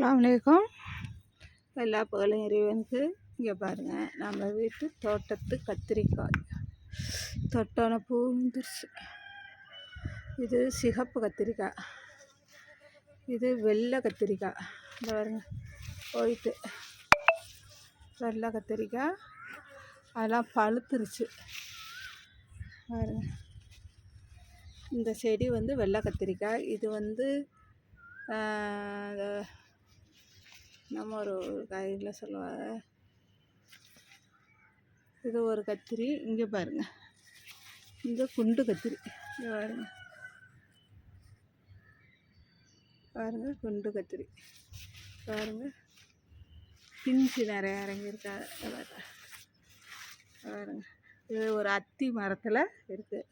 அஸ்லாம் வலைக்கம் எல்லா புகழும் இறைவனுக்கு. இங்கே பாருங்கள் நம்ம வீட்டு தோட்டத்து கத்திரிக்காய். தொட்டான பூந்துருச்சு இது சிகப்பு கத்திரிக்காய். இது வெள்ளை கத்திரிக்காய். இந்த பாருங்க போயிட்டு வெள்ளை கத்திரிக்காய். அதெல்லாம் பழுத்துருச்சு. பாருங்க. இந்த செடி வந்து வெள்ளை கத்திரிக்காய். இது வந்து நம்ம ஒரு காய்கறியில் சொல்லுவாங்க. இது ஒரு கத்திரி. இங்கே பாருங்கள் இந்த குண்டு கத்திரி. இங்கே பாருங்க. பாருங்கள் குண்டு கத்திரி. பாருங்கள் பிஞ்சு நிறைய இறங்கியிருக்காங்க பாருங்கள் இது ஒரு அத்தி மரத்தில் இருக்குது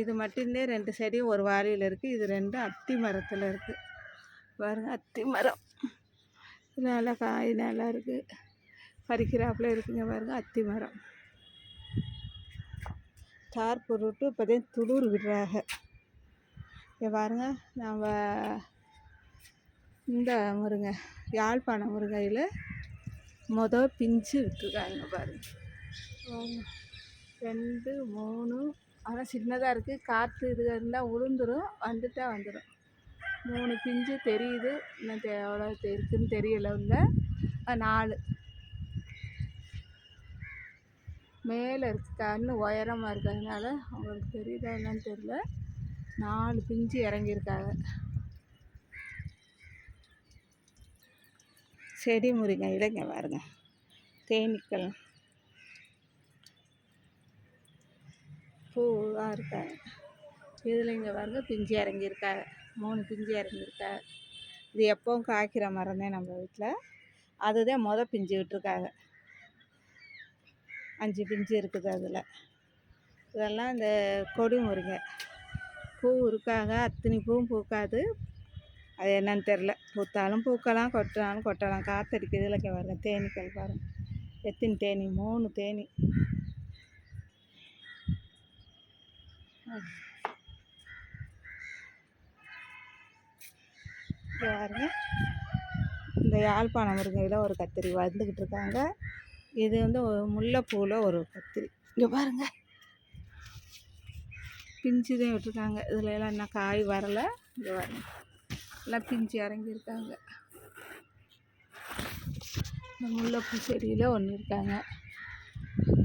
இது மட்டும்தான் ரெண்டு செடியும் ஒரு வாளியில் இருக்குது இது ரெண்டும் அத்தி மரத்தில் இருக்குது பாருங்கள் அத்தி மரம். நல்லா காய் நல்லா இருக்குது பறிக்கிறாப்புல இருக்குங்க பாருங்கள் அத்தி மரம். தார் பொருட்டு இப்போதான் துளூர் விடுறாங்க இங்கே பாருங்க நம்ம இந்த முருங்கை யாழ்ப்பாணம் முருங்கையில் மொதல் பிஞ்சு விட்டுருக்காங்க பாருங்கள் ரெண்டு மூணு ஆனால் சின்னதாக இருக்குது காற்று இது இருந்தால் உளுந்துடும் வந்துட்டால் வந்துடும் மூணு பிஞ்சு தெரியுது. இன்னும் எவ்வளோ இருக்குதுன்னு தெரியல நாலு. மேலே இருக்கு கண்ணு உயரமாக இருக்கிறதுனால அவங்களுக்கு தெரியுதா என்னன்னு தெரியல. நாலு பிஞ்சு இறங்கியிருக்காங்க. செடி முருங்கை இலைங்க பாருங்க. தேனீக்கள். பூவாக இருக்காங்க. இதில் இங்கே பாருங்க பிஞ்சு இறங்கியிருக்காங்க. மூணு பிஞ்சு இறங்கியிருக்காங்க இது எப்போவும் காய்க்கிற மரம் தான் நம்ம வீட்டில் அதுதான் மொதல் பிஞ்சு விட்டுருக்காங்க. அஞ்சு பிஞ்சு இருக்குது அதில். இதெல்லாம் இந்த கொடி முருங்கை. பூ இருக்காங்க அத்தனை பூவும் பூக்காது. அது என்னன்னு தெரில பூத்தாலும் பூக்கலாம் கொட்டினாலும் கொட்டலாம். காற்றடிக்குது இல்லை பாருங்க. தேனீக்கள் பாருங்க. எத்தனை தேனி? மூணு தேனி. பாருங்க. இந்த யாழ்ப்பாணம் முருங்கையில் ஒரு கத்திரி வந்துக்கிட்டு இருக்காங்க. இது வந்து முல்லைப்பூவில் ஒரு கத்திரி. இங்கே பாருங்க. பிஞ்சு தான் விட்டுருக்காங்க. இதில் எல்லாம் என்ன காய் வரலை. இங்கே பாருங்க. எல்லாம் பிஞ்சு இறங்கியிருக்காங்க. இந்த முல்லைப்பூ செடியில் ஒன்று இருக்காங்க.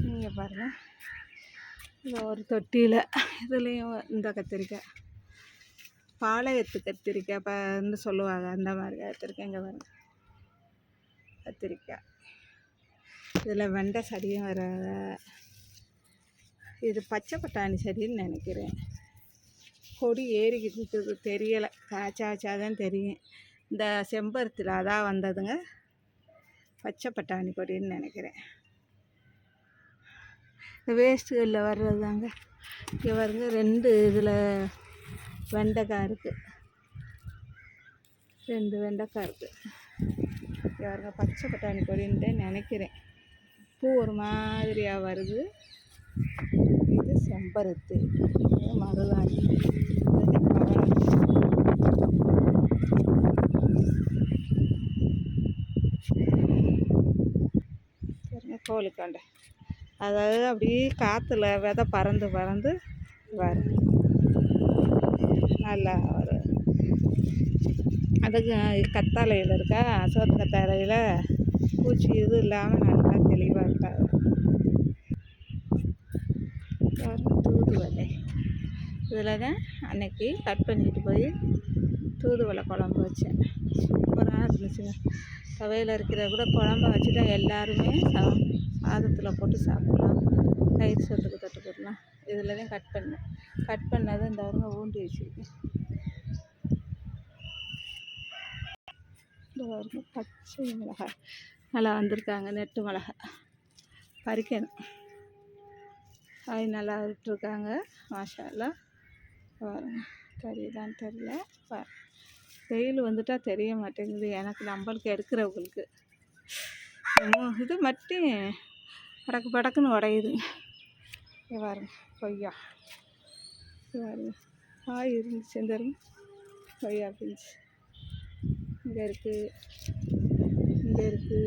நீங்கள் பாருங்கள் இந்த ஒரு தொட்டியில். இதுலேயும் இந்த கத்திரிக்காய். பாளையத்து கத்திரிக்காய் வந்து சொல்லுவாங்க. அந்த மாதிரி கத்திரிக்காய் இங்கே வரும் கத்திரிக்காய். இதில் வெண்டை செடியும் வர இது பச்சை பட்டாணி செடின்னு நினைக்கிறேன். கொடி ஏறிக்கிட்டு தெரியலை. காய்ச்சா தான் தெரியும். இந்த செம்பருத்தில் அதான் வந்ததுங்க. பச்சை பட்டாணி கொடின்னு நினைக்கிறேன். இந்த வேஸ்ட்டுகளில் வர்றது தாங்க இங்கே வருங்க ரெண்டு இதில் வெண்டைக்காய் இருக்குது ரெண்டு வெண்டைக்காய் இருக்குது யாருங்க பாருங்க பச்சை பட்டாணி கொடின்ட்டு நினைக்கிறேன். பூ ஒரு மாதிரியாக வருது. இது செம்பருத்து இது மருதாணி இது கோழிக்காண்டை. அதாவது அப்படியே காற்றுல விதை பறந்து பறந்து வரும் நல்லா வரும் அதுக்கு கத்தாழையில் இருக்கா சோத்து கத்தாழையில் பூச்சி இது இல்லாமல் நல்லா தெளிவாக இருக்கா தூதுவலை இதில் தான் அன்னைக்கு கட் பண்ணிட்டு போய் தூதுவலை குழம்பு வச்சேன். சூப்பராக இருந்துச்சுங்க துவையில் இருக்கிற கூட குழம்ப வச்சுட்டா எல்லாருமே சாதத்தில் போட்டு சாப்பிட்லாம். தயிர் சோத்துக்கு தொட்டு போடலாம் இதில் தான் கட் பண்ணேன் கட் பண்ணதை இந்த வருங்க ஊண்டி வச்சுருக்கேன் இந்த அருங்க பச்சை மிளகாய். நல்லா வந்திருக்காங்க நெட்டு மிளகாய். பறிக்கணும். காய் நல்லா விட்டுருக்காங்க மாஷாலாம் பாருங்க. தெரியுதான்னு தெரியல. வெயில் வந்துட்டால் தெரிய மாட்டேங்குது. எனக்கு நம்மளுக்கு எடுக்கிறவங்களுக்கு. இது மட்டும் படக்கு படக்குன்னு உடையுது. இங்கே பாருங்க கொய்யா. பாருங்க காய் இருந்துச்சு இந்த கொய்யா பிஞ்சு இங்கே இருக்குது இங்கே இருக்குது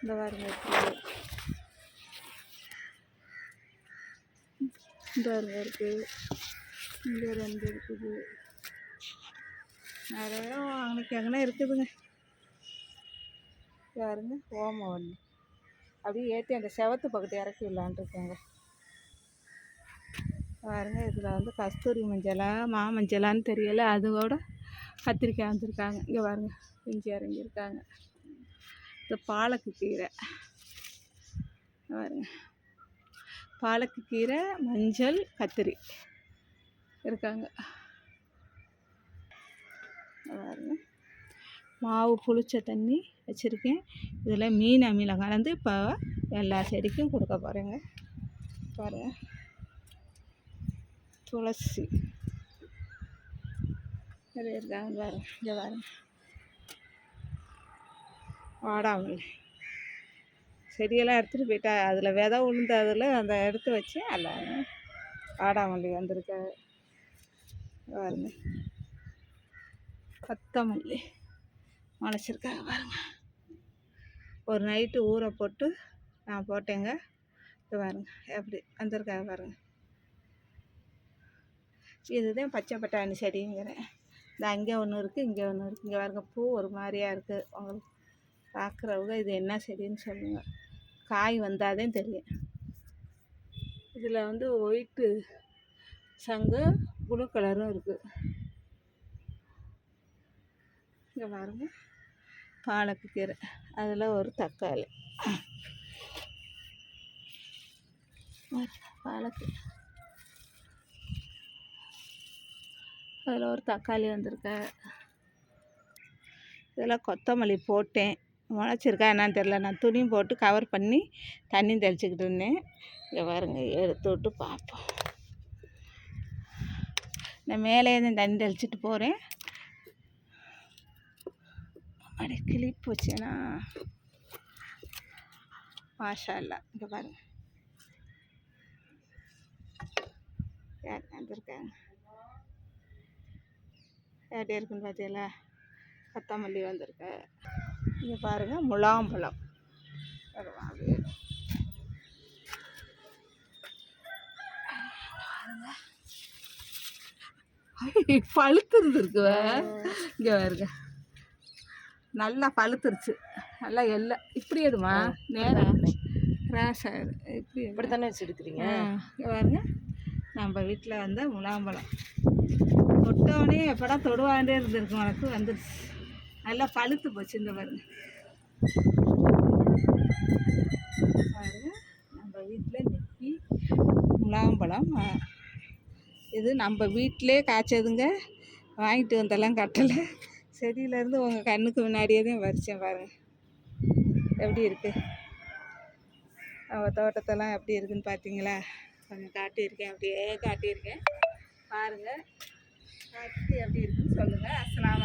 இந்த பாருங்க இருக்குது இந்த பாருங்க இருக்குது இங்கே ரெண்டு இருக்குது. நிறைய அவனுக்கு எங்கன்னா இருக்குதுங்க. பாருங்க ஓமம் ஒன்று அப்படியே ஏற்றி அந்த செவத்து பக்கத்து இறக்கி விடலான்ட்டு பாருங்க இதில் வந்து கஸ்தூரி மஞ்சளா மாமஞ்சளான்னு தெரியல அதோட கத்திரிக்காய் வந்துருக்காங்க. இங்கே பாருங்க பிஞ்சு இறங்கியிருக்காங்க இந்த பாலக்கு கீரை. பாருங்க. பாலக்கு கீரை மஞ்சள் கத்திரி இருக்காங்க. இங்க பாருங்க. மாவு புளிச்ச தண்ணி வச்சுருக்கேன். இதில் மீன் அமிலம் கலந்து இப்போ எல்லா செடிக்கும் கொடுக்க போகிறேங்க பாருங்கள் துளசி. நிறைய இருக்காங்க பாருங்க. இங்கே பாருங்க. வாடாமல்லி செடியெல்லாம் எடுத்துகிட்டு போயிட்டா. அதில் விதை உளுந்ததில் அந்த எடுத்து வச்சு எல்லாம் வாடாமல்லி வந்திருக்காரு பாருங்க. கொத்தமல்லி. முளைச்சிருக்காங்க பாருங்கள் ஒரு நைட்டு ஊற போட்டு நான் போட்டேங்க. இது பாருங்க எப்படி வந்திருக்காங்க பாருங்கள் இதுதான் பச்சை பட்டாணி செடிங்கிறேன். இந்த அங்கே ஒன்று இருக்குது இங்கே ஒன்று இருக்குது இங்கே பாருங்க பூ ஒரு மாதிரியாக இருக்குது உங்களுக்கு பார்க்குறவங்க இது என்ன செடின்னு சொல்லுங்கள் காய் வந்தாதே தெரியும். இதில் வந்து ஒயிட்டு சங்கு ப்ளூ கலரும் இருக்குது இங்கே பாருங்க. பாலக்கு கீரை. அதில் ஒரு தக்காளி. பாலக்கு. அதில் ஒரு தக்காளி வந்திருக்க. இதில் கொத்தமல்லி போட்டேன். முளைச்சிருக்கா என்னன்னு தெரில நான் துணியும் போட்டு கவர் பண்ணி தண்ணி தெளிச்சிக்கிட்டு இருந்தேன். இங்கே பாருங்க எடுத்து விட்டு பார்ப்போம். நான் மேலே இருந்து தண்ணி தெளிச்சிட்டு போகிறேன் அப்படி கிளிப்பு வச்சேனா மாஷா இல்லா இங்கே பாருங்க. யார் வந்திருக்காங்க எப்படி இருக்குன்னு பார்த்தீங்களா கொத்தமல்லி வந்திருக்கு. இங்கே பாருங்கள் முலாம்பழம். பரவாயில்ல பழுத்து இருந்திருக்கு இங்கே பாருங்க. நல்லா பழுத்துருச்சு. நல்லா எல்லாம் இப்படி எதுமா? நேரம் ராசா இப்படி இப்படி தானே வச்சுருக்கிறீங்க? பாருங்க. நம்ம வீட்டில் வந்த முலாம்பழம். தொட்டவனே எப்படா தொடுவாண்டே இருந்திருக்கும் உனக்கு. வந்துருச்சு. நல்லா பழுத்து போச்சு. இந்த பாருங்க. பாருங்க. நம்ம வீட்டில் நெக்கி முலாம்பழம். இது நம்ம வீட்டிலே காய்ச்சதுங்க. வாங்கிட்டு வந்தெல்லாம் கட்டலை. செடியிலேருந்து உங்கள் கண்ணுக்கு முன்னாடியே தான் பறிச்சேன் பாருங்கள் எப்படி இருக்குது நம்ம தோட்டத்தெல்லாம் எப்படி இருக்குன்னு பார்த்தீங்களா கொஞ்சம் காட்டியிருக்கேன் அப்படியே காட்டியிருக்கேன். பாருங்கள் பார்த்துட்டு எப்படி இருக்குன்னு சொல்லுங்கள் அஸ்ஸலாமு